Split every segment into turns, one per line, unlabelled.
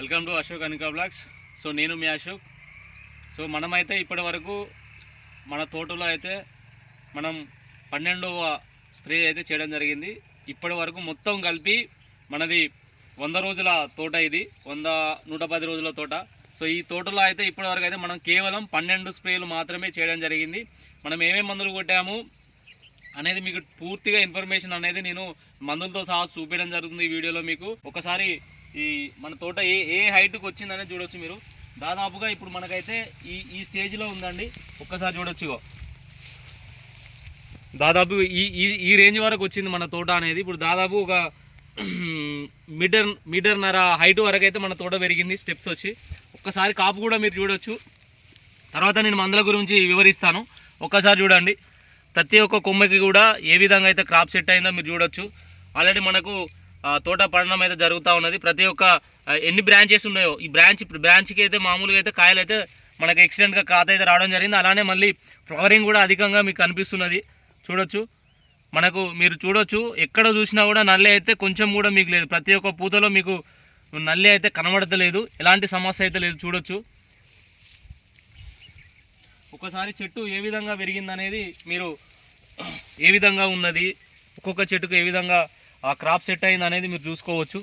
Welcome to Ashok Anika blogs. So నేను మీ Ashok. So మనమైతే ఇప్పటి వరకు మన తోటలో అయితే మనం పన్నెండవ స్ప్రే అయితే చేయడం జరిగింది. ఇప్పటి వరకు మొత్తం కలిపి మనది వంద రోజుల తోట ఇది. వంద నూట పది రోజుల తోట. సో ఈ తోటలో అయితే ఇప్పటి వరకు అయితే మనం కేవలం పన్నెండు స్ప్రేలు మాత్రమే చేయడం జరిగింది. మనం ఏమేమి మందులు కొట్టాము అనేది మీకు పూర్తిగా ఇన్ఫర్మేషన్ అనేది నేను మందులతో సహా చూపించడం జరుగుతుంది ఈ వీడియోలో మీకు. ఒకసారి ఈ మన తోట ఏ ఏ హైట్కి వచ్చిందనే చూడొచ్చు మీరు. దాదాపుగా ఇప్పుడు మనకైతే ఈ ఈ స్టేజ్లో ఉందండి. ఒక్కసారి చూడొచ్చు దాదాపు ఈ ఈ ఈ రేంజ్ వరకు వచ్చింది మన తోట అనేది. ఇప్పుడు దాదాపు ఒక మీటర్ మీటర్న్నర హైట్ వరకు అయితే మన తోట పెరిగింది స్టెప్స్ వచ్చి. ఒక్కసారి కాపు కూడా మీరు చూడొచ్చు. తర్వాత నేను మందుల గురించి వివరిస్తాను. ఒక్కసారి చూడండి. ప్రతి ఒక్క కొమ్మకి కూడా ఏ విధంగా అయితే క్రాప్ సెట్ అయిందో మీరు చూడొచ్చు. ఆల్రెడీ మనకు తోట పడడం అయితే జరుగుతూ ఉన్నది. ప్రతి ఒక్క ఎన్ని బ్రాంచెస్ ఉన్నాయో ఈ బ్రాంచ్ బ్రాంచ్కి అయితే మామూలుగా అయితే కాయలు అయితే ఎక్సిడెంట్గా కాత అయితే రావడం జరిగింది. అలానే మళ్ళీ ఫ్లవరింగ్ కూడా అధికంగా మీకు కనిపిస్తున్నది. చూడొచ్చు. మనకు మీరు చూడొచ్చు. ఎక్కడ చూసినా కూడా నల్లి అయితే కొంచెం కూడా మీకు లేదు. ప్రతి ఒక్క పూతలో మీకు నల్లి అయితే కనబడతలేదు. ఎలాంటి సమస్య అయితే లేదు. చూడొచ్చు. ఒకసారి చెట్టు ఏ విధంగా పెరిగిందనేది మీరు ఏ విధంగా ఉన్నది? ఒక్కొక్క చెట్టుకు ఏ విధంగా ఆ క్రాప్ సెట్ అయింది అనేది మీరు చూసుకోవచ్చు.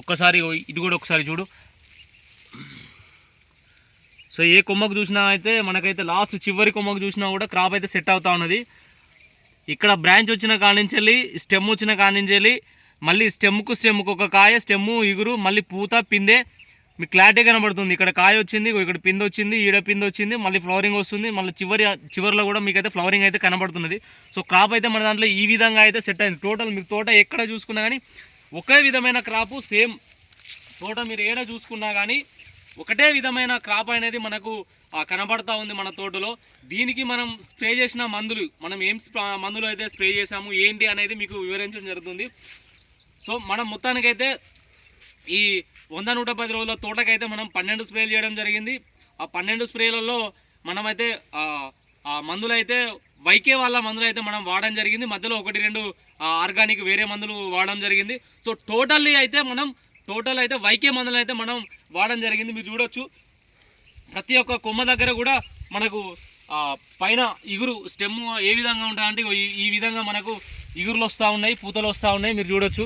ఒక్కసారి ఇది కూడా ఒకసారి చూడు. సో ఏ కొమ్మకు చూసినా అయితే మనకైతే లాస్ట్ చివరి కొమ్మకు చూసినా కూడా క్రాప్ అయితే సెట్ అవుతా ఉన్నది. ఇక్కడ బ్రాంచ్ వచ్చిన కాడి నుంచి వెళ్ళి స్టెమ్ వచ్చిన కాడి నుంచి వెళ్ళి మళ్ళీ స్టెమ్కు స్టెమ్కు ఒక కాయ స్టెమ్ము ఇగురు మళ్ళీ పూత పిందే మీకు క్లారిటీ కనబడుతుంది. ఇక్కడ కాయ వచ్చింది ఇక్కడ పింద వచ్చింది ఈడ పింద వచ్చింది మళ్ళీ ఫ్లవరింగ్ వస్తుంది మళ్ళీ చివరి చివరిలో కూడా మీకు అయితే ఫ్లవరింగ్ అయితే కనబడుతున్నది. సో క్రాప్ అయితే మన దాంట్లో ఈ విధంగా అయితే సెట్ అయింది. టోటల్ మీకు తోట ఎక్కడ చూసుకున్నా కానీ ఒకే విధమైన క్రాపు సేమ్ తోట మీరు ఏడ చూసుకున్నా కానీ ఒకటే విధమైన క్రాప్ అనేది మనకు కనబడతా ఉంది మన తోటలో. దీనికి మనం స్ప్రే చేసిన మందులు మనం ఏం మందులు అయితే స్ప్రే చేసాము ఏంటి అనేది మీకు వివరించడం జరుగుతుంది. సో మనం మొత్తానికైతే ఈ వంద నూట పది రోజుల తోటకైతే మనం పన్నెండు స్ప్రేలు చేయడం జరిగింది. ఆ పన్నెండు స్ప్రేలలో మనమైతే మందులు అయితే వైకే వాళ్ళ మందులు అయితే మనం వాడడం జరిగింది. మధ్యలో ఒకటి రెండు ఆర్గానిక్ వేరే మందులు వాడడం జరిగింది. సో టోటల్లీ అయితే మనం టోటల్ అయితే వైకే మందులు అయితే మనం వాడడం జరిగింది. మీరు చూడొచ్చు. ప్రతి ఒక్క కొమ్మ దగ్గర కూడా మనకు పైన ఇగురు స్టెమ్ ఏ విధంగా ఉంటాయంటే ఈ విధంగా మనకు ఇగురులు వస్తూ ఉన్నాయి పూతలు వస్తూ ఉన్నాయి. మీరు చూడొచ్చు.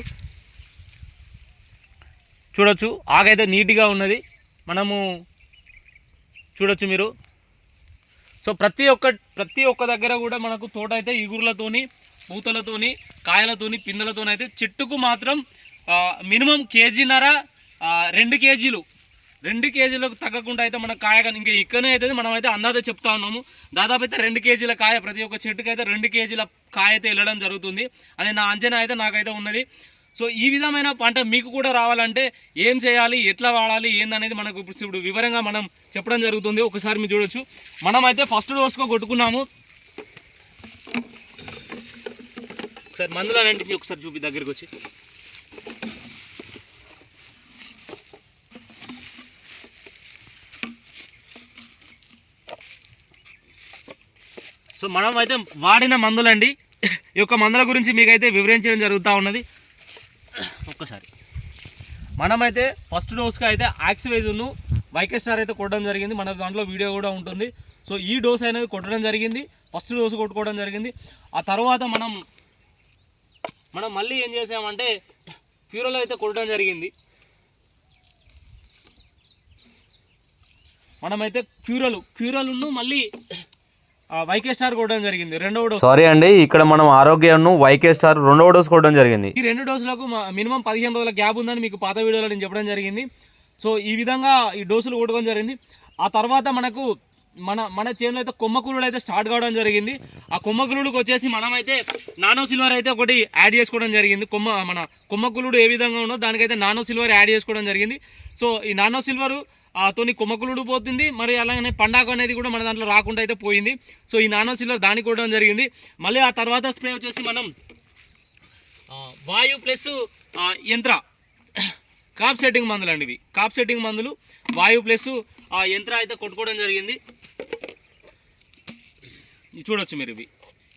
చూడొచ్చు. ఆగైతే నీట్గా ఉన్నది. మనము చూడొచ్చు మీరు. సో ప్రతి ఒక్క ప్రతి ఒక్క దగ్గర కూడా మనకు తోట అయితే ఇగురులతోని పూతలతోని కాయలతోని పిందెలతోని అయితే చెట్టుకు మాత్రం మినిమం కేజీన్నర రెండు కేజీలు. రెండు కేజీలకు తగ్గకుండా అయితే మన కాయ కానీ ఇంకా ఇక్కడనే అయితే మనం అయితే అందాజ చెప్తా ఉన్నాము. దాదాపు అయితే రెండు కేజీల కాయ ప్రతి ఒక్క చెట్టుకు అయితే రెండు కేజీల కాయ అయితే వెళ్ళడం జరుగుతుంది. అని నా అంచనా అయితే నాకైతే ఉన్నది. సో ఈ విధమైన పంట మీకు కూడా రావాలంటే ఏం చేయాలి? ఎట్లా వాడాలి? ఏందనేది మనకు ఇప్పుడు ఇప్పుడు వివరంగా మనం చెప్పడం జరుగుతుంది. ఒకసారి మీరు చూడొచ్చు. మనం అయితే ఫస్ట్ డోస్గా కొట్టుకున్నాము. ఒకసారి మందులు అనండి ఒకసారి చూపి దగ్గరికి వచ్చి. సో మనం అయితే వాడిన మందులండి. ఈ యొక్క మందుల గురించి మీకైతే వివరించడం జరుగుతూ ఉన్నది. ఒక్కసారి. మనమైతే ఫస్ట్ డోస్కి అయితే యాక్సివైజును వైకెస్టార్ అయితే కొట్టడం జరిగింది. మన దాంట్లో వీడియో కూడా ఉంటుంది. సో ఈ డోస్ అనేది కొట్టడం జరిగింది. ఫస్ట్ డోస్ కొట్టుకోవడం జరిగింది. ఆ తర్వాత మనం మనం మళ్ళీ ఏం చేసామంటే ప్యూరోలో అయితే కొట్టడం జరిగింది. మనమైతే క్యూరలు ప్యూరలును మళ్ళీ వైకే స్టార్ కొట్టడం జరిగింది. రెండవ డోస్
సారీ అండి ఇక్కడ మనం ఆరోగ్యను వైకే స్టార్ రెండవ డోస్ కొట్టడం జరిగింది.
ఈ రెండు డోసులకు మినిమం పదిహేను రోజుల గ్యాప్ ఉందని మీకు పాత వీడియోలో నేను చెప్పడం జరిగింది. సో ఈ విధంగా ఈ డోసులు కొట్టుకోవడం జరిగింది. ఆ తర్వాత మనకు మన మన చేనులో అయితే కొమ్మకూరుడు అయితే స్టార్ట్ కావడం జరిగింది. ఆ కొమ్మకూరుడుకి వచ్చేసి మనమైతే నానో సిల్వర్ అయితే ఒకటి యాడ్ చేసుకోవడం జరిగింది. కొమ్మ మన కొమ్మకులుడు ఏ విధంగా ఉన్నదో దానికైతే నానో సిల్వర్ యాడ్ చేసుకోవడం జరిగింది. సో ఈ నానో సిల్వరు తోని కొమ్మకులుడు పోతుంది. మరి అలాగనే పండాకు అనేది కూడా మన దాంట్లో రాకుండా అయితే పోయింది. సో ఈ నానో సిల్వర్ దానికి కొట్టడం జరిగింది. మళ్ళీ ఆ తర్వాత స్ప్రే వచ్చేసి మనం వాయు ప్లస్ ఆ, యంత్ర. కాప్ సెట్టింగ్ మందులు అండి ఇవి. కాప్ సెట్టింగ్ మందులు వాయు ప్లస్ ఆ యంత్ర అయితే కొట్టుకోవడం జరిగింది. చూడొచ్చు మీరు ఇవి.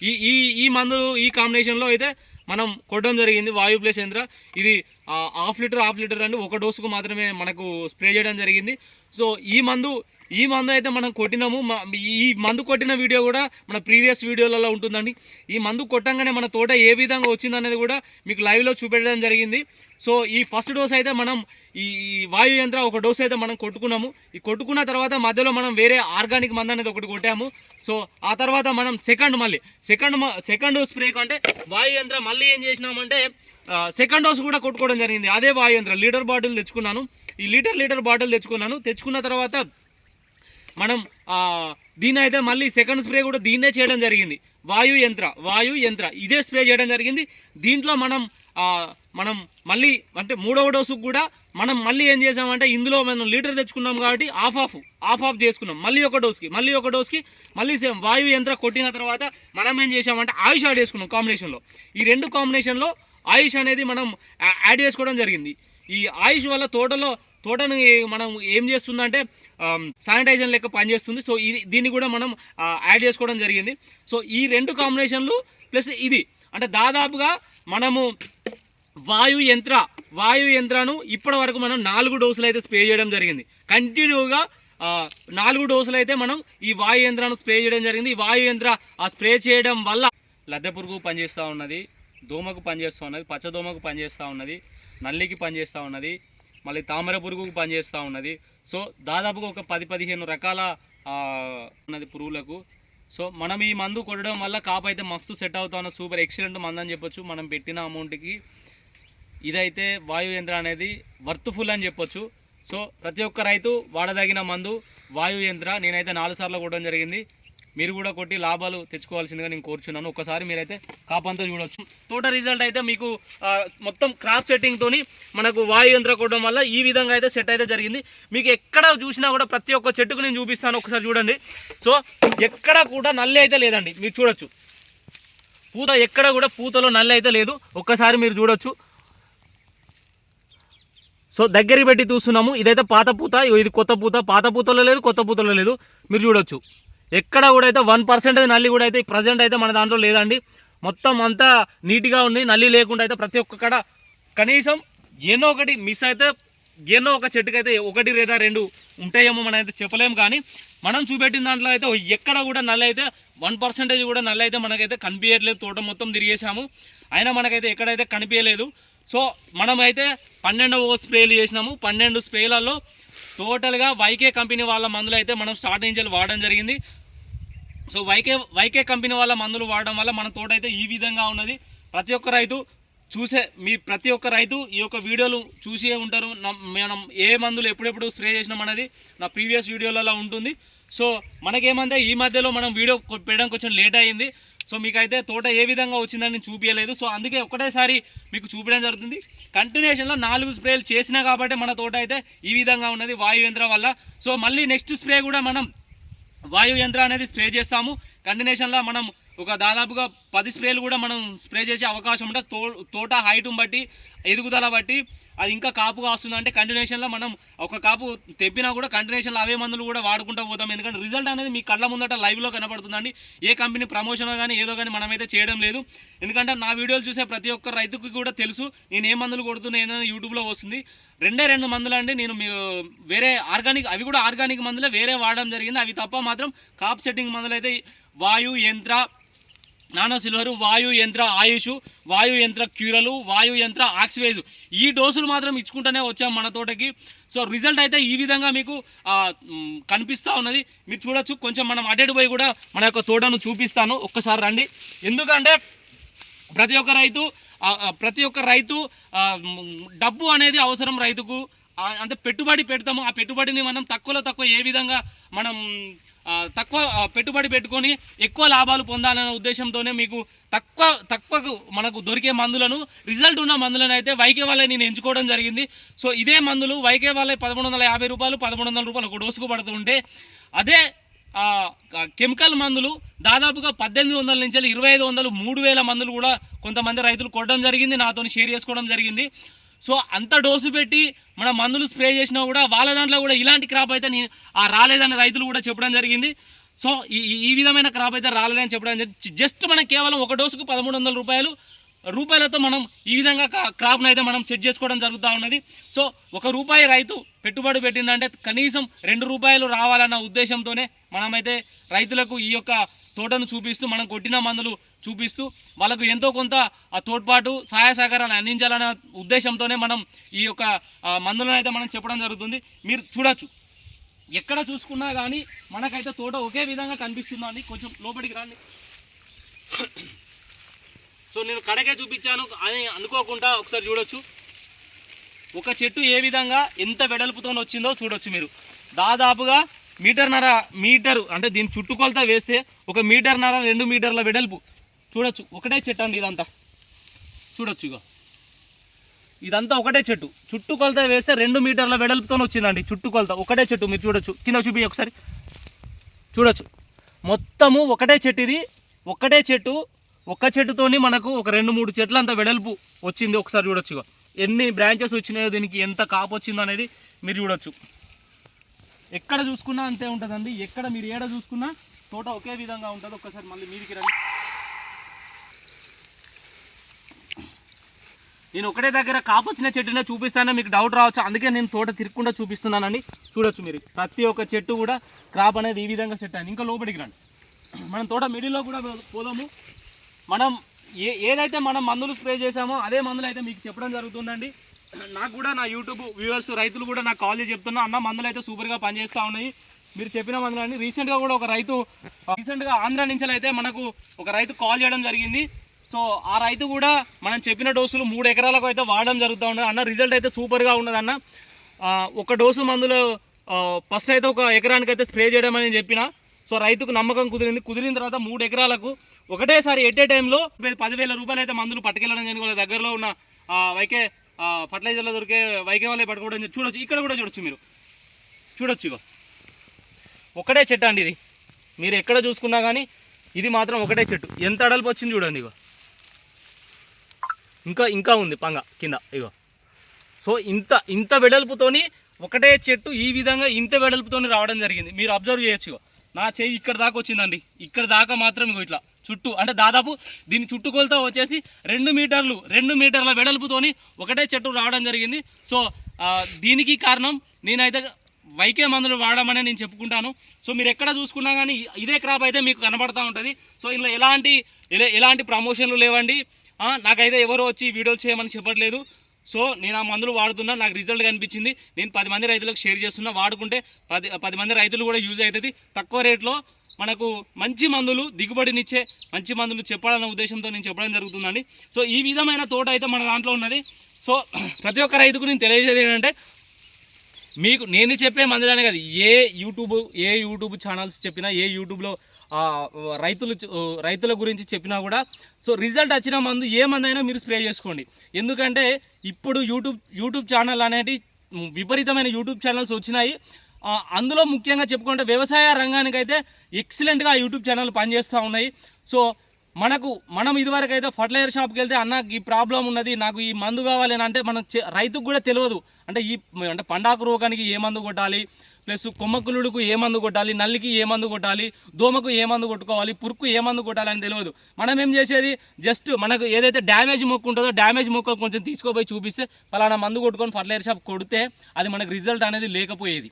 ఈ ఈ ఈ మందులు ఈ కాంబినేషన్లో అయితే మనం కొట్టడం జరిగింది వాయు ప్లస్ యంత్ర. ఇది హాఫ్ లీటర్ హాఫ్ లీటర్ అండి ఒక డోసుకు మాత్రమే మనకు స్ప్రే చేయడం జరిగింది. సో ఈ మందు ఈ మందు అయితే మనం కొట్టినాము. ఈ మందు కొట్టిన వీడియో కూడా మన ప్రీవియస్ వీడియోలలో ఉంటుందండి. ఈ మందు కొట్టంగానే మన తోట ఏ విధంగా వచ్చిందనేది కూడా మీకు లైవ్లో చూపెట్టడం జరిగింది. సో ఈ ఫస్ట్ డోస్ అయితే మనం ఈ వాయు యంత్ర ఒక డోస్ అయితే మనం కొట్టుకున్నాము. ఈ కొట్టుకున్న తర్వాత మధ్యలో మనం వేరే ఆర్గానిక్ మందు అనేది ఒకటి కొట్టాము. సో ఆ తర్వాత మనం సెకండ్ మళ్ళీ సెకండ్ సెకండ్ డోస్ స్ప్రే కంటే వాయు యంత్ర మళ్ళీ ఏం చేసినామంటే సెకండ్ డోస్ కూడా కొట్టుకోవడం జరిగింది. అదే వాయు లీటర్ బాటిల్ తెచ్చుకున్నాను. ఈ లీటర్ లీటర్ బాటిల్ తెచ్చుకున్నాను. తెచ్చుకున్న తర్వాత మనం దీని అయితే మళ్ళీ సెకండ్ స్ప్రే కూడా దీన్నే చేయడం జరిగింది. వాయు యంత్ర వాయు యంత్ర. ఇదే స్ప్రే చేయడం జరిగింది. దీంట్లో మనం మనం మళ్ళీ అంటే మూడవ డోసుకు కూడా మనం మళ్ళీ ఏం చేసామంటే ఇందులో మనం లీటర్ తెచ్చుకున్నాం కాబట్టి ఆఫ్ ఆఫ్ ఆఫ్ ఆఫ్ చేసుకున్నాం. మళ్ళీ ఒక డోస్కి మళ్ళీ ఒక డోస్కి మళ్ళీ వాయు యంత్ర కొట్టిన తర్వాత మనం ఏం చేసామంటే ఆయుష్ యాడ్ చేసుకున్నాం కాంబినేషన్లో ఈ రెండు కాంబినేషన్లో ఆయుష్ అనేది మనం యాడ్ చేసుకోవడం జరిగింది. ఈ ఆయుష్ వల్ల తోటలో తోటను మనం ఏం చేస్తుందంటే శానిటైజర్ లెక్క పనిచేస్తుంది. సో ఇది దీన్ని కూడా మనం యాడ్ చేసుకోవడం జరిగింది. సో ఈ రెండు కాంబినేషన్లు ప్లస్ ఇది. అంటే దాదాపుగా మనము వాయు యంత్ర వాయు యంత్రాను ఇప్పటి వరకు మనం నాలుగు డోసులు అయితే స్ప్రే చేయడం జరిగింది. కంటిన్యూగా నాలుగు డోసులు అయితే మనం ఈ వాయు యంత్రాన్ని స్ప్రే చేయడం జరిగింది. ఈ వాయు యంత్ర ఆ స్ప్రే చేయడం వల్ల లద్దె పురుగు పనిచేస్తూ ఉన్నది. దోమకు పనిచేస్తూ ఉన్నది పచ్చదోమకు పనిచేస్తూ ఉన్నది నల్లికి పనిచేస్తూ ఉన్నది మళ్ళీ తామర పురుగుకు పనిచేస్తూ ఉన్నది. సో దాదాపుగా ఒక పది పదిహేను రకాల ఉన్నది పురుగులకు. సో మనం ఈ మందు కొట్టడం వల్ల కాపు అయితే మస్తు సెట్ అవుతా ఉన్న సూపర్ ఎక్సలెంట్ మందు అని చెప్పొచ్చు. మనం పెట్టిన అమౌంట్కి ఇదైతే వాయు యంత్రం అనేది వర్త్ఫుల్ అని చెప్పొచ్చు. సో ప్రతి ఒక్క రైతు వాడదగిన మందు వాయు యంత్ర. నేనైతే నాలుగు సార్లు కొట్టడం జరిగింది. మీరు కూడా కొట్టి లాభాలు తెచ్చుకోవాల్సిందిగా నేను కోరుచున్నాను. ఒకసారి మీరైతే కాపంతో చూడొచ్చు. తోట రిజల్ట్ అయితే మీకు మొత్తం క్రాప్ సెట్టింగ్తోని మనకు వాయు యంత్ర కొట్టడం వల్ల ఈ విధంగా అయితే సెట్ అయితే జరిగింది. మీకు ఎక్కడ చూసినా కూడా ప్రతి ఒక్క చెట్టుకు నేను చూపిస్తాను. ఒకసారి చూడండి. సో ఎక్కడ కూడా నల్లి అయితే లేదండి. మీరు చూడొచ్చు. పూత ఎక్కడ కూడా పూతలో నల్లి అయితే లేదు. ఒక్కసారి మీరు చూడొచ్చు. సో దగ్గరికి పెట్టి చూస్తున్నాము. ఇదైతే పాత పూత ఇది కొత్త పూత. పాత పూతలో లేదు కొత్త పూతలో లేదు. మీరు చూడొచ్చు. ఎక్కడ కూడా అయితే వన్ పర్సెంట్ నల్లి కూడా అయితే ప్రజెంట్ అయితే మన దాంట్లో లేదండి. మొత్తం అంతా నీట్గా ఉంది నల్లి లేకుండా అయితే ప్రతి ఒక్క కడ. కనీసం ఎన్నో ఒకటి మిస్ అయితే ఎన్నో ఒక చెట్టుకైతే ఒకటి లేదా రెండు ఉంటాయేమో మనం అయితే చెప్పలేము కానీ మనం చూపెట్టిన దాంట్లో అయితే ఎక్కడ కూడా నల్లి అయితే వన్ పర్సెంటేజ్ కూడా నల్లి అయితే మనకైతే కనిపించట్లేదు. తోట మొత్తం తిరిగేసాము అయినా మనకైతే ఎక్కడైతే కనిపించలేదు. సో మనమైతే పన్నెండవ స్ప్రేలు చేసినాము. పన్నెండు స్ప్రేలలో టోటల్గా వైకే కంపెనీ వాళ్ళ మందులు అయితే మనం స్టార్ట్ నుంచి వాడడం జరిగింది. సో వైకే వైకే కంపెనీ వాళ్ళ మందులు వాడడం వల్ల మన తోట అయితే ఈ విధంగా ఉన్నది. ప్రతి ఒక్క రైతు చూసే మీ ప్రతి ఒక్క రైతు ఈ యొక్క వీడియోలు చూసే ఉంటారు. మనం ఏ మందులు ఎప్పుడెప్పుడు స్ప్రే చేసినాం అనేది నా ప్రీవియస్ వీడియోలలో ఉంటుంది. సో మనకేమంటే ఈ మధ్యలో మనం వీడియో కొ- పెట్టడం కొంచెం లేట్ అయింది. సో మీకైతే తోట ఏ విధంగా వచ్చిందని చూపించలేదు సో అందుకే ఒకటేసారి మీకు చూపించడం జరుగుతుంది. కంటిన్యూషన్లో నాలుగు స్ప్రేలు చేసినా కాబట్టి మన తోట అయితే ఈ విధంగా ఉన్నది వాయు యంత్రం వల్ల. సో మళ్ళీ నెక్స్ట్ స్ప్రే కూడా మనం వాయు యంత్రం అనేది స్ప్రే చేస్తాము. కండినేషన్లో మనం ఒక దాదాపుగా పది స్ప్రేలు కూడా మనం స్ప్రే చేసే అవకాశం ఉంటుంది తో తోట హైట్ని బట్టి ఎదుగుదల బట్టి అది ఇంకా కాపుగా కాస్తుంది అంటే కంటిన్యూషన్లో మనం ఒక కాపు తెప్పినా కూడా కంటిన్యూషన్లో అవే మందులు కూడా వాడుకుంటూ పోతాం. ఎందుకంటే రిజల్ట్ అనేది మీ కళ్ళ ముందట లైవ్లో కనబడుతుందండి ఏ కంపెనీ ప్రమోషన్ కానీ ఏదో కానీ మనమైతే చేయడం లేదు. ఎందుకంటే నా వీడియోలు చూసే ప్రతి ఒక్క రైతుకి కూడా తెలుసు నేను ఏ మందులు కొడుతున్నా ఏదైనా యూట్యూబ్లో వస్తుంది. రెండే రెండు మందులు అండి. నేను మీ వేరే ఆర్గానిక్ అవి కూడా ఆర్గానిక్ మందులే వేరే వాడడం జరిగింది. అవి తప్ప మాత్రం కాప్ సెట్టింగ్ మందులు అయితే వాయు యంత్ర నానో సిల్వరు వాయు యంత్ర ఆయుష్ వాయు యంత్ర క్యూరలు వాయు యంత్ర ఆక్సివేజ్. ఈ డోసులు మాత్రం ఇచ్చుకుంటూనే వచ్చాం మన తోటకి. సో రిజల్ట్ అయితే ఈ విధంగా మీకు కనిపిస్తూ ఉన్నది. మీరు చూడొచ్చు. కొంచెం మనం అటెడ్ పోయి కూడా మన యొక్క తోటను చూపిస్తాను. ఒక్కసారి రండి. ఎందుకంటే ప్రతి ఒక్క రైతు ప్రతి ఒక్క రైతు డబ్బు అనేది అవసరం రైతుకు. అంటే పెట్టుబడి పెడతాము. ఆ పెట్టుబడిని మనం తక్కువలో తక్కువ ఏ విధంగా మనం తక్కువ పెట్టుబడి పెట్టుకొని ఎక్కువ లాభాలు పొందాలనే ఉద్దేశంతోనే మీకు తక్కువ తక్కువకు మనకు దొరికే మందులను రిజల్ట్ ఉన్న మందులను అయితే వైకే వాళ్ళే నేను ఎంచుకోవడం జరిగింది. సో ఇదే మందులు వైకే వాళ్ళే పదమూడు వందల యాభై రూపాయలు పదమూడు వందల రూపాయలు ఒక డోసుకు పడుతుంటే అదే కెమికల్ మందులు దాదాపుగా పద్దెనిమిది వందల నుంచి ఇరవై ఐదు వందలు మూడు వేల మందులు కూడా కొంతమంది రైతులు కొట్టడం జరిగింది నాతో షేర్ చేసుకోవడం జరిగింది. సో అంత డోసు పెట్టి మన మందులు స్ప్రే చేసినా కూడా వాళ్ళ దాంట్లో కూడా ఇలాంటి క్రాప్ అయితే ఆ రాలేదని రైతులు కూడా చెప్పడం జరిగింది. సో ఈ ఈ- విధమైన క్రాప్ అయితే రాలేదని చెప్పడం జరిగింది. జస్ట్ మనం కేవలం ఒక డోసుకు పదమూడు వందల రూపాయలు రూపాయలతో మనం ఈ విధంగా కా- క్రాప్ను అయితే మనం సెట్ చేసుకోవడం జరుగుతూ ఉన్నది. సో ఒక రూపాయి రైతు పెట్టుబడి పెట్టిందంటే కనీసం రెండు రూపాయలు రావాలన్న ఉద్దేశంతోనే మనమైతే రైతులకు ఈ యొక్క తోటను చూపిస్తూ మనం కొట్టిన మందులు చూపిస్తూ వాళ్ళకు ఎంతో కొంత ఆ తోడ్పాటు సహాయ సహకారాలు అందించాలనే ఉద్దేశంతోనే మనం ఈ యొక్క మందులను అయితే మనం చెప్పడం జరుగుతుంది. మీరు చూడొచ్చు. ఎక్కడ చూసుకున్నా కానీ మనకైతే తోట ఒకే విధంగా కనిపిస్తుందండి. కొంచెం లోపలికి రాండి. సో నేను కడకే చూపించాను. అని అనుకోకుండా ఒకసారి చూడొచ్చు. ఒక చెట్టు ఏ విధంగా ఎంత వెడల్పుతో వచ్చిందో చూడొచ్చు మీరు. దాదాపుగా మీటర్నర మీటరు అంటే దీని చుట్టుకొలత వేస్తే ఒక మీటర్నర రెండు మీటర్ల వెడల్పు. చూడొచ్చు. ఒకటే చెట్టు అండి ఇదంతా. చూడొచ్చు ఇక ఇదంతా ఒకటే చెట్టు. చుట్టు కొలత వేస్తే రెండు మీటర్ల వెడల్పుతో వచ్చిందండి. చుట్టుకొలత ఒకటే చెట్టు మీరు చూడొచ్చు. కింద చూపి ఒకసారి. చూడొచ్చు. మొత్తము ఒకటే చెట్టు ఇది. ఒకటే చెట్టు. ఒక్క చెట్టుతోని మనకు ఒక రెండు మూడు చెట్లు అంత వెడల్పు వచ్చింది. ఒకసారి చూడొచ్చు ఇగో. ఎన్ని బ్రాంచెస్ వచ్చినాయో దీనికి ఎంత కాపు వచ్చిందో అనేది మీరు చూడొచ్చు. ఎక్కడ చూసుకున్నా అంతే ఉంటుందండి. ఎక్కడ మీరు ఏడ చూసుకున్నా తోట ఒకే విధంగా ఉంటుంది. ఒక్కసారి మళ్ళీ మీదికి రండి. నేను ఒకటే దగ్గర కాపొచ్చిన చెట్టునే చూపిస్తానని మీకు డౌట్ రావచ్చు? అందుకే నేను తోట తిరగకుండా చూపిస్తున్నానని చూడొచ్చు మీరు. ప్రతి ఒక్క చెట్టు కూడా క్రాప్ అనేది ఈ విధంగా సెట్ అయింది. ఇంకా లోపలికి రండి. మనం తోట మిడిల్లో కూడా పోదాము. మనం ఏ ఏదైతే మనం మందులు స్ప్రే చేసామో అదే మందులు అయితే మీకు చెప్పడం జరుగుతుందండి. నాకు కూడా నా యూట్యూబ్ వ్యూవర్స్ రైతులు కూడా నాకు కాల్ చేసి చెప్తున్నా అన్న మందులు అయితే సూపర్గా పనిచేస్తూ ఉన్నాయి. మీరు చెప్పిన మందులు అండి రీసెంట్గా కూడా ఒక రైతు రీసెంట్గా ఆంధ్ర నుంచి అయితే మనకు ఒక రైతు కాల్ చేయడం జరిగింది. సో ఆ రైతు కూడా మనం చెప్పిన డోసులు మూడు ఎకరాలకు అయితే వాడడం జరుగుతూ ఉన్నది. అన్న రిజల్ట్ అయితే సూపర్గా ఉండదు అన్న. ఒక డోసు మందులు ఫస్ట్ అయితే ఒక ఎకరానికి అయితే స్ప్రే చేయడం అని చెప్పిన. సో రైతుకు నమ్మకం కుదిరింది. కుదిరిన తర్వాత మూడు ఎకరాలకు ఒకటేసారి ఎట్ ఏ టైంలో పదివేల రూపాయలు అయితే మందులు పట్టుకెళ్ళడం జరిగింది. వాళ్ళ దగ్గరలో ఉన్న వైకే ఫర్టిలైజర్లో దొరికే వైకే వాళ్ళే పట్టుకోవడం చూడొచ్చు. ఇక్కడ కూడా చూడొచ్చు మీరు. చూడొచ్చు ఇగో. ఒకటే చెట్టు అండి ఇది. మీరు ఎక్కడ చూసుకున్నా కానీ ఇది మాత్రం ఒకటే చెట్టు. ఎంత అడల్పు వచ్చింది చూడండి ఇగో. ఇంకా ఇంకా ఉంది పంగ కింద ఇగో. సో ఇంత ఇంత వెడల్పుతోని ఒకటే చెట్టు ఈ విధంగా ఇంత వెడల్పుతోని రావడం జరిగింది. మీరు అబ్జర్వ్ చేయొచ్చు నా చేయి ఇక్కడ దాకా వచ్చిందండి. ఇక్కడ దాకా మాత్రం ఇగో ఇట్లా చుట్టూ అంటే దాదాపు దీని చుట్టుకొలత వచ్చేసి రెండు మీటర్లు రెండు మీటర్ల వెడల్పుతోని ఒకటే చెట్టు రావడం జరిగింది. సో దీనికి కారణం నేనైతే వైకే మందులు వాడమని నేను చెప్పుకుంటాను. సో మీరు ఎక్కడ చూసుకున్నా కానీ ఇదే క్రాప్ అయితే మీకు కనబడతా ఉంటుంది. సో ఇందులో ఎలాంటి ఎలాంటి ప్రమోషన్లు లేవండి. నాకైతే ఎవరు వచ్చి వీడియోలు చేయమని చెప్పట్లేదు. సో నేను ఆ మందులు వాడుతున్నా నాకు రిజల్ట్ కనిపించింది. నేను పది మంది రైతులకు షేర్ చేస్తున్నా. వాడుకుంటే పది పది మంది రైతులు కూడా యూజ్ అవుతుంది. తక్కువ రేట్లో మనకు మంచి మందులు దిగుబడినిచ్చే మంచి మందులు చెప్పాలన్న ఉద్దేశంతో నేను చెప్పడం జరుగుతుందండి. సో ఈ విధమైన తోట అయితే మన దాంట్లో ఉన్నది. సో ప్రతి ఒక్క రైతుకు నేను తెలియజేది ఏంటంటే మీకు నేను చెప్పే మందులనే కాదు. ఏ యూట్యూబ్ ఏ యూట్యూబ్ ఛానల్స్ చెప్పినా ఏ యూట్యూబ్లో రైతులు రైతుల గురించి చెప్పినా కూడా సో రిజల్ట్ వచ్చిన మందు ఏ మందైనా మీరు స్ప్రే చేసుకోండి. ఎందుకంటే ఇప్పుడు యూట్యూబ్ యూట్యూబ్ ఛానల్ అనేది విపరీతమైన యూట్యూబ్ ఛానల్స్ వచ్చినాయి. అందులో ముఖ్యంగా చెప్పుకుంటే వ్యవసాయ రంగానికి అయితే ఎక్సలెంట్గా యూట్యూబ్ ఛానల్ పనిచేస్తూ ఉన్నాయి. సో మనకు మనం ఇదివరకు అయితే ఫర్టిలైజర్ షాప్కి వెళ్తే అన్న ఈ ప్రాబ్లం ఉన్నది నాకు ఈ మందు కావాలి అని అంటే మనం రైతుకు కూడా తెలియదు. అంటే ఈ అంటే పండాకు రోగానికి ఏ మందు కొట్టాలి ప్లస్ కొమ్మకులుడుకు ఏ మందు కొట్టాలి నల్లికి ఏ మందు కొట్టాలి దోమకు ఏ మందు కొట్టుకోవాలి పురుకు ఏ మందు కొట్టాలి అని తెలియదు. మనం ఏం చేసేది? జస్ట్ మనకు ఏదైతే డ్యామేజ్ మొక్క ఉంటుందో డ్యామేజ్ మొక్క కొంచెం తీసుకోపోయి చూపిస్తే ఫలానా మందు కొట్టుకొని ఫర్టిలైజర్ షాప్ కొడితే అది మనకు రిజల్ట్ అనేది లేకపోయేది.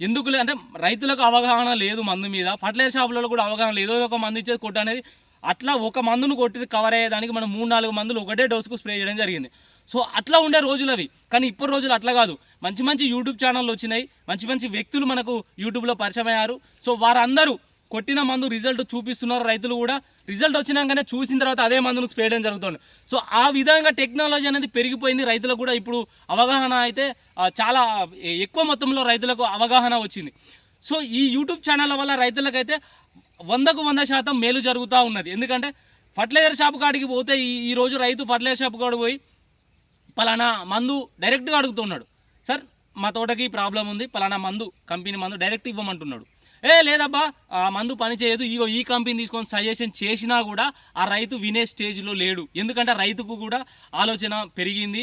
ఎందుకు అంటే రైతులకు అవగాహన లేదు మందు మీద. ఫర్టిలైజర్ షాపులలో కూడా అవగాహన లేదు. ఏదో ఒక మందు ఇచ్చేది కొట్టు అనేది అట్లా ఒక మందును కొట్టి కవర్ అయ్యేదానికి మనం మూడు నాలుగు మందులు ఒకటే డోసుకు స్ప్రే చేయడం జరిగింది. సో అట్లా ఉండే రోజులు అవి కానీ ఇప్పుడు రోజులు అట్లా కాదు. మంచి మంచి యూట్యూబ్ ఛానళ్ళు వచ్చినాయి. మంచి మంచి వ్యక్తులు మనకు యూట్యూబ్లో పరిచయం అయ్యారు. సో వారందరూ కొట్టిన మందు రిజల్ట్ చూపిస్తున్నారు రైతులు కూడా. రిజల్ట్ వచ్చినాకనే చూసిన తర్వాత అదే మందును స్ప్రే చేయడం జరుగుతుంది. సో ఆ విధంగా టెక్నాలజీ అనేది పెరిగిపోయింది. రైతులకు కూడా ఇప్పుడు అవగాహన అయితే చాలా ఎక్కువ మొత్తంలో రైతులకు అవగాహన వచ్చింది. సో ఈ యూట్యూబ్ ఛానళ్ళ వల్ల రైతులకైతే వందకు వంద శాతం మేలు జరుగుతూ ఉన్నది. ఎందుకంటే ఫర్టిలైజర్ షాప్ కాడికి పోతే ఈ రోజు రైతు ఫర్టిలైజర్ షాప్ కాడికి పోయి పలానా మందు డైరెక్ట్గా అడుగుతున్నాడు. సార్ మా తోటకి ప్రాబ్లం ఉంది. పలానా మందు కంపెనీ మందు డైరెక్ట్ ఇవ్వమంటున్నాడు. ఏ లేదబ్బా ఆ మందు పని చేయదు. ఇగో ఈ కంపెనీ తీసుకొని సజెషన్ చేసినా కూడా ఆ రైతు వినే స్టేజ్లో లేడు. ఎందుకంటే రైతుకు కూడా ఆలోచన పెరిగింది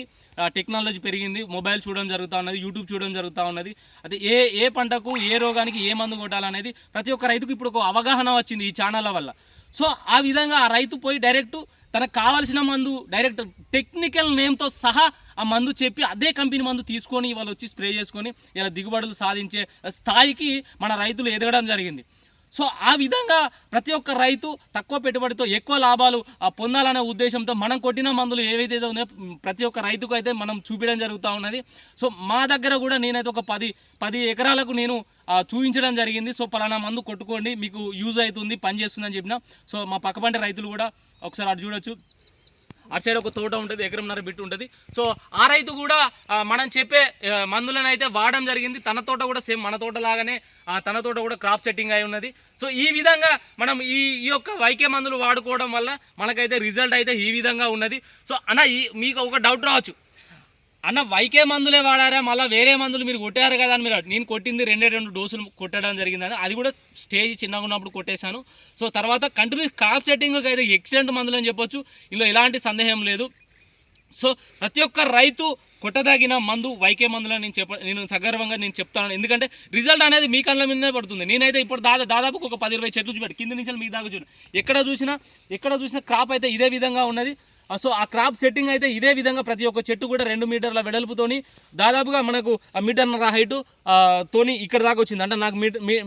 టెక్నాలజీ పెరిగింది. మొబైల్ చూడడం జరుగుతూ ఉన్నది యూట్యూబ్ చూడడం జరుగుతూ ఉన్నది. అదే ఏ ఏ పంటకు ఏ రోగానికి ఏ మందు కొట్టాలనేది ప్రతి ఒక్క రైతుకు ఇప్పుడు ఒక అవగాహన వచ్చింది ఈ ఛానళ్ళ వల్ల. సో ఆ విధంగా ఆ రైతు పోయి డైరెక్ట్ తనకు కావాల్సిన మందు డైరెక్ట్ టెక్నికల్ నేమ్తో సహా ఆ మందు చెప్పి అదే కంపెనీ మందు తీసుకొని వాళ్ళు వచ్చి స్ప్రే చేసుకొని ఇలా దిగుబడులు సాధించే స్థాయికి మన రైతులు ఎదగడం జరిగింది. సో ఆ విధంగా ప్రతి ఒక్క రైతు తక్కువ పెట్టుబడితో ఎక్కువ లాభాలు పొందాలనే ఉద్దేశంతో మనం కొట్టిన మందులు ఏవైతే ఉన్నాయో ప్రతి ఒక్క రైతుకు అయితే మనం చూపించడం జరుగుతూ ఉన్నది. సో మా దగ్గర కూడా నేనైతే ఒక పది పది ఎకరాలకు నేను చూపించడం జరిగింది. సో పలానా మందు కొట్టుకోండి మీకు యూజ్ అవుతుంది పని చేస్తుందని చెప్పిన. సో మా పక్కపంటి రైతులు కూడా ఒకసారి అటు చూడొచ్చు. అటు సైడ్ ఒక తోట ఉంటుంది ఎకరంన్నర బిట్టు ఉంటుంది. సో ఆ రైతు కూడా మనం చెప్పే మందులను అయితే వాడడం జరిగింది. తన తోట కూడా సేమ్ మన తోట లాగానే ఆ, తన తోట కూడా క్రాప్ సెట్టింగ్ అయి ఉన్నది. సో ఈ విధంగా మనం ఈ ఈ యొక్క వైకే మందులు వాడుకోవడం వల్ల మనకైతే రిజల్ట్ అయితే ఈ విధంగా ఉన్నది. సో అన్న ఈ మీకు ఒక డౌట్ రావచ్చు. అన్న వైకే మందులే వాడారా? మళ్ళీ వేరే మందులు మీరు కొట్టారు కదా అని మీరు నేను కొట్టింది రెండే రెండు డోసులు కొట్టడం జరిగిందని. అది కూడా స్టేజ్ చిన్నగా ఉన్నప్పుడు కొట్టేశాను. సో తర్వాత కంటిన్యూస్ కాప్ సెట్టింగ్కి అయితే ఎక్సలెంట్ మందులు అని చెప్పొచ్చు. ఇందులో ఎలాంటి సందేహం లేదు. సో ప్రతి ఒక్క రైతు కొట్టదగిన మందు వైకే మందులు నేను చెప్ప నేను సగర్వంగా నేను చెప్తాను. ఎందుకంటే రిజల్ట్ అనేది మీ కళ్ళ మీదనే పడుతుంది. నేనైతే ఇప్పుడు దాదా దాదాపు ఒక పది ఇరవై చెట్లు చూపెట్టి కింద నుంచి మీ దాకా చూడండి ఎక్కడ చూసినా ఎక్కడ చూసినా క్రాప్ అయితే ఇదే విధంగా ఉన్నది. సో ఆ క్రాప్ సెట్టింగ్ అయితే ఇదే విధంగా ప్రతి ఒక్క చెట్టు కూడా రెండు మీటర్ల వెడల్పుతోని దాదాపుగా మనకు ఆ మీటర్నర హైట్ తోని ఇక్కడ దాకా వచ్చింది. అంటే నాకు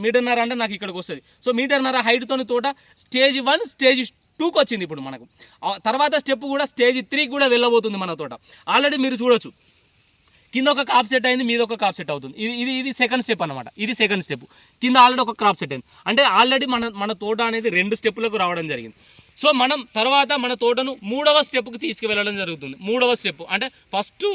మీటర్ అంటే నాకు ఇక్కడికి వస్తుంది. సో మీటర్న్నర హైట్ తోని తోట స్టేజ్ వన్ స్టేజ్ టూకి వచ్చింది ఇప్పుడు మనకు. తర్వాత స్టెప్ కూడా స్టేజ్ త్రీకి కూడా వెళ్ళబోతుంది మన తోట. ఆల్రెడీ మీరు చూడొచ్చు. కింద ఒక క్రాప్ సెట్ అయింది మీద ఒక క్రాప్ సెట్ అవుతుంది. ఇది ఇది ఇది సెకండ్ స్టెప్ అనమాట ఇది సెకండ్ స్టెప్ కింద ఆల్రెడీ ఒక క్రాప్ సెట్ అయింది. అంటే ఆల్రెడీ మన మన తోట అనేది రెండు స్టెప్పులకు రావడం జరిగింది. సో మనం తర్వాత మన తోటను మూడవ స్టెప్కి తీసుకువెళ్ళడం జరుగుతుంది. మూడవ స్టెప్. అంటే ఫస్ట్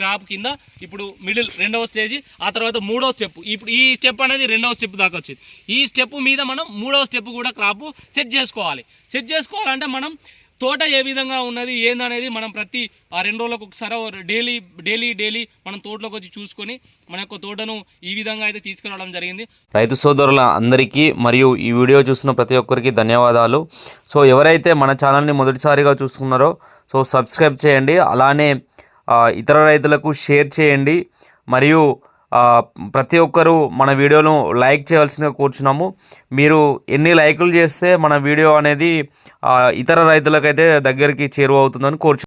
క్రాప్ కింద ఇప్పుడు మిడిల్ రెండవ స్టేజ్ ఆ తర్వాత మూడవ స్టెప్. ఇప్పుడు ఈ స్టెప్ అనేది రెండవ స్టెప్ దాకా వచ్చింది. ఈ స్టెప్ మీద మనం మూడవ స్టెప్ కూడా క్రాప్ సెట్ చేసుకోవాలి. సెట్ చేసుకోవాలంటే మనం తోట ఏ విధంగా ఉన్నది ఏందనేది మనం ప్రతి ఆ రెండు రోజులకు ఒకసారి డైలీ డైలీ డైలీ మనం తోటలోకి వచ్చి చూసుకొని మన యొక్క తోటను ఈ విధంగా అయితే తీసుకురావడం జరిగింది.
రైతు సోదరుల అందరికీ మరియు ఈ వీడియో చూసిన ప్రతి ఒక్కరికి ధన్యవాదాలు. సో ఎవరైతే మన ఛానల్ని మొదటిసారిగా చూస్తున్నారో సో సబ్స్క్రైబ్ చేయండి. అలానే ఇతర రైతులకు షేర్ చేయండి. మరియు ప్రతి ఒక్కరూ మన వీడియోను లైక్ చేయాల్సిందిగా కూర్చున్నాము. మీరు ఎన్ని లైకులు చేస్తే మన వీడియో అనేది ఇతర రైతులకైతే దగ్గరికి చేరువవుతుందని కోరుచు